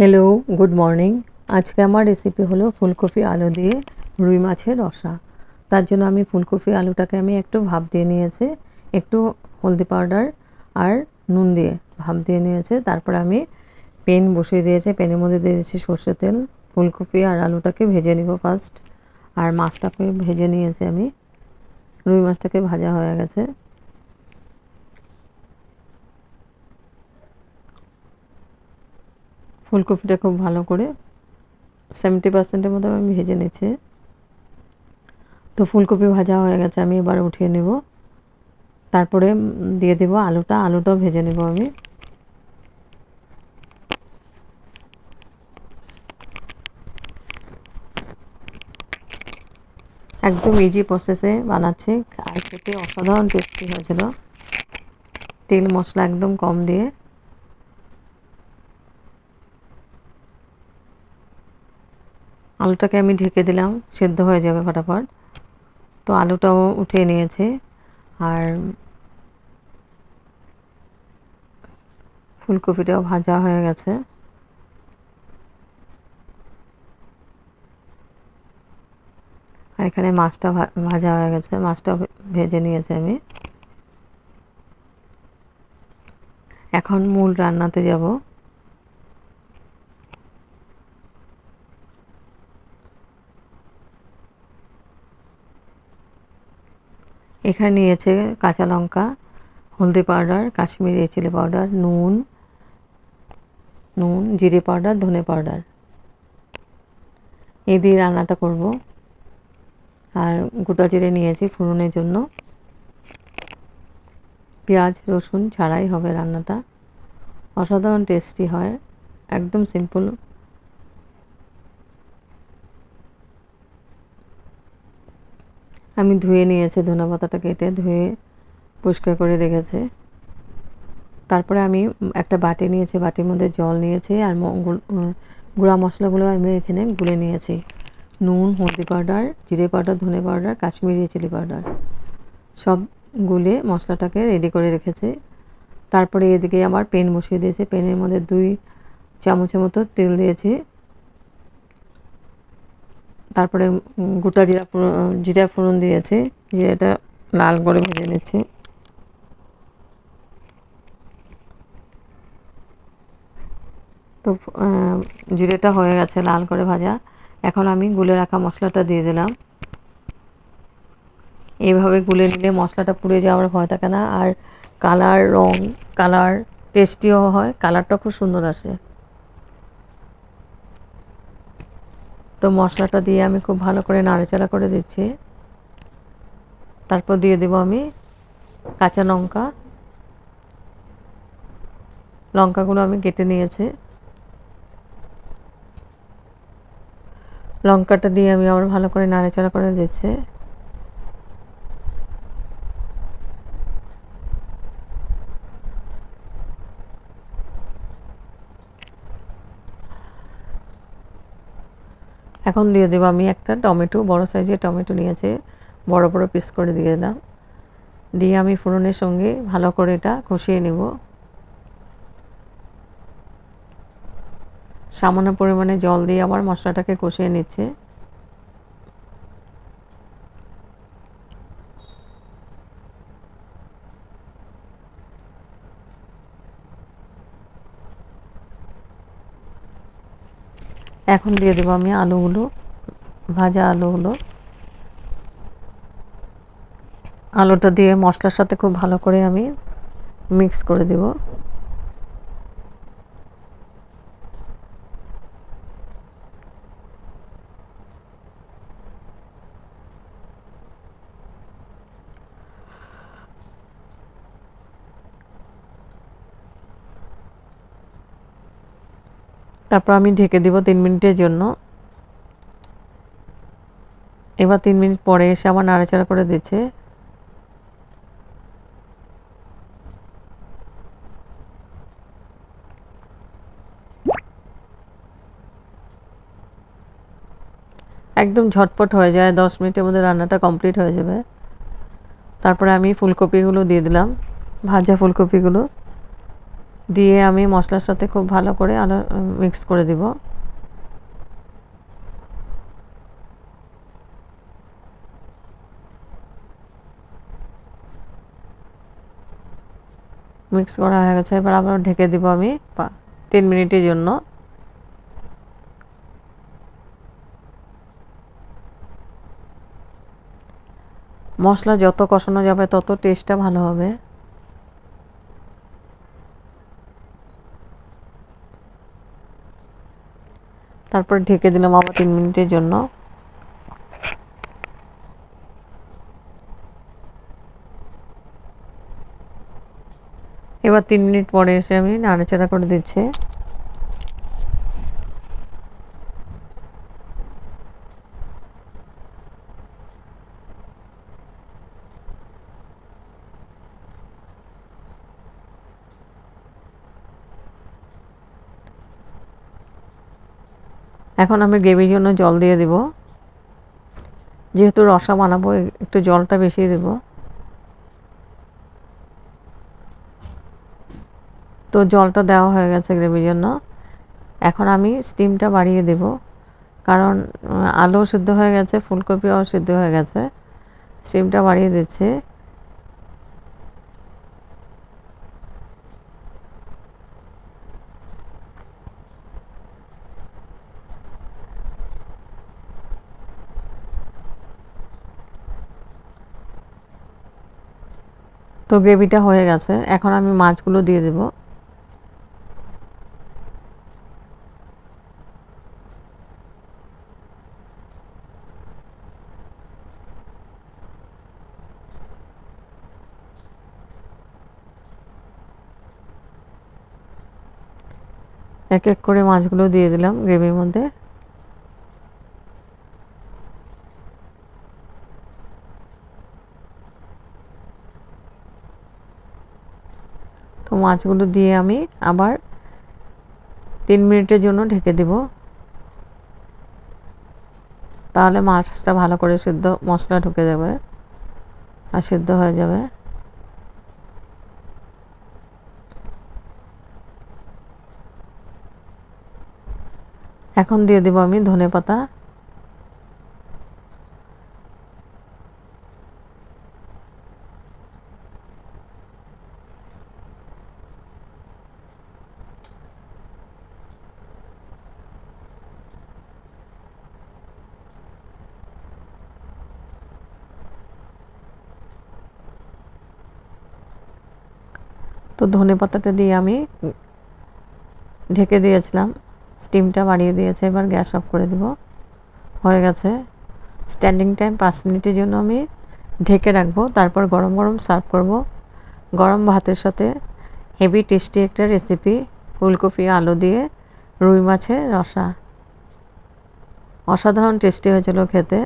Hello good morning আজকে আমার recipe হলো ফুলকপি আলু দিয়ে রুই মাছের রসা। তার জন্য আমি ফুলকপি আলুটাকে আমি একটু ভাপ দিয়ে নিয়েছি, একটু হলদি পাউডার আর নুন দিয়ে ভাপ দিয়ে নিয়েছে। তারপর আমি পেন বসিয়ে দিয়েছি, পেনের মধ্যে দিয়ে দিয়েছি সর্ষের তেল। ফুলকপি আর আলুটাকে ভেজে নিব ফার্স্ট আর মাছটাকে ভেজে নিয়েছি আমি। রুই মাছটাকে ভাজা হয়ে গেছে। ফুলকপিটা খুব ভালো করে সেভেন্টি পার্সেন্টের মতো আমি ভেজে নিচ্ছি। তো ফুলকপি ভাজা হয়ে গেছে, আমি এবার উঠিয়ে নেব। তারপরে দিয়ে দেব আলুটা, আলুটাও ভেজে নেব আমি। একদম ইজি প্রসেসে বানাচ্ছি, আর খেতে অসাধারণ টেস্টি হয়েছিল। তেল মশলা একদম কম দিয়ে। আলুটাকে আমি ঢেকে দিলাম, সেদ্ধ হয়ে যাবে ফটাফট। তো আলুটাও উঠিয়ে নিয়েছে, আর ফুলকপিটাও ভাজা হয়ে গেছে। আর এখানে মাছটা ভাজা হয়ে গেছে, মাছটা ভেজে নিয়েছে আমি। এখন মূল রান্নাতে যাব। এখানে নিয়েছে কাঁচা লঙ্কা, হলদি পাউডার, কাশ্মীরি চিলি পাউডার নুন নুন, জিরে পাউডার ধনে পাউডার এই দিয়ে রান্নাটা করব। আর গোটা জিরে নিয়েছি ফোড়নের জন্য। পেঁয়াজ, রসুন ছাড়াই হবে রান্নাটা। অসাধারণ টেস্টি হয়। একদম সিম্পল আমি ধুয়ে নিয়েছি, ধনে পাতাটা কেটে ধুয়ে পরিষ্কার করে রেখেছে। তারপরে আমি একটা বাটি নিয়েছি, বাটির মধ্যে জল নিয়েছি আর গুঁড়া মশলাগুলো আমি এখানে গুলে নিয়েছি। নুন, হলদি পাউডার, জিরে পাউডার, ধনে পাউডার, কাশ্মীরি চিলি পাউডার সব গুলে মশলাটাকে রেডি করে রেখেছে। তারপরে এদিকে আবার পেন বসিয়ে দিয়েছে, পেনের মধ্যে দুই চামচের মতো তেল দিয়েছি। তারপরে গোটা জিরা জিরা ফোড়ন দিয়েছি জিরাটা লাল করে ভেজে নিচ্ছি। তো জিরেটা হয়ে গেছে লাল করে ভাজা। এখন আমি গুলে রাখা মশলাটা দিয়ে দিলাম। এইভাবে গুলে নিলে মশলাটা পুড়ে যাওয়ার ভয় থাকে না, আর কালার রং, কালার টেস্টিও হয় কালারটা খুব সুন্দর আসে। তো মশলাটা দিয়ে আমি খুব ভালো করে নাড়াচাড়া করে দিচ্ছি। তারপর দিয়ে দেবো আমি কাঁচা লঙ্কা। লঙ্কাগুলো আমি কেটে নিয়েছি। লঙ্কাটা দিয়ে আমি আবার ভালো করে নাড়াচাড়া করে দিচ্ছি। এখন দিয়ে দেবো আমি একটা টমেটো, বড় সাইজের টমেটো নিয়েছে, বড় বড় পিস করে দিয়ে দিলাম দিয়ে আমি ফোড়নের সঙ্গে ভালো করে এটা কষিয়ে নেব। সামান্য পরিমাণে জল দিয়ে আবার মশলাটাকে কষিয়ে নিচ্ছে। এখন দিয়ে দেবো আমি আলুগুলো, ভাজা আলুগুলো। আলুটা দিয়ে মশলার সাথে খুব ভালো করে আমি মিক্স করে দেব। তারপর আমি ঢেকে দিব তিন মিনিটের জন্য। এবার তিন মিনিট পরে এসে আবার নাড়াচাড়া করে দিচ্ছে। একদম ঝটপট হয়ে যায়, দশ মিনিটের মধ্যে রান্নাটা কমপ্লিট হয়ে যাবে। তারপরে আমি ফুলকপিগুলো দিয়ে দিলাম, ভাজা ফুলকপিগুলো। দিয়ে আমি মশলার সাথে খুব ভালো করে আলো মিক্স করে দিব। মিক্স করা হয়ে গেছে। এবার আবার ঢেকে দিব আমি তিন মিনিটের জন্য। মশলা যত কষানো যাবে তত টেস্টটা ভালো হবে। তারপর ঢেকে দিলাম আবার তিন মিনিটের জন্য। এবার তিন মিনিট পরে এসে আমি নাড়াচাড়া করে দিচ্ছি। এখন আমি গ্রেভির জন্য জল দিয়ে দেব। যেহেতু রসা বানাবো, একটু জলটা বেশি দেব। তো জলটা দেওয়া হয়ে গেছে গ্রেভির জন্য। এখন আমি স্টিমটা বাড়িয়ে দেব। কারণ আলু সিদ্ধ হয়ে গেছে, ফুলকপিও সিদ্ধ হয়ে গেছে। স্টিমটা বাড়িয়ে দিচ্ছে। তো গ্রেভিটা হয়ে গেছে। এখন আমি মাছগুলো দিয়ে দেব। এক এক করে মাছগুলো দিয়ে দিলাম গ্রেভির মধ্যে। তো মাছগুলো দিয়ে আমি আবার তিন মিনিটের জন্য ঢেকে দেব। তাহলে মাছটা ভালো করে সিদ্ধ, মশলা ঢুকে যাবে আর সিদ্ধ হয়ে যাবে। এখন দিয়ে দেবো আমি ধনে পাতা তো ধনে পাতাটা দিয়ে আমি ঢেকে দিয়েছিলাম। স্টিমটা বাড়িয়ে দিয়েছে, এবার গ্যাস অফ করে দেব। হয়ে গেছে। স্ট্যান্ডিং টাইম পাঁচ মিনিটের জন্য আমি ঢেকে রাখব, তারপর গরম গরম সার্ভ করব। গরম ভাতের সাথে হেভি টেস্টি একটা রেসিপি, ফুলকপি, আলু দিয়ে রুই মাছের রসা। অসাধারণ টেস্টি হয়েছিল খেতে।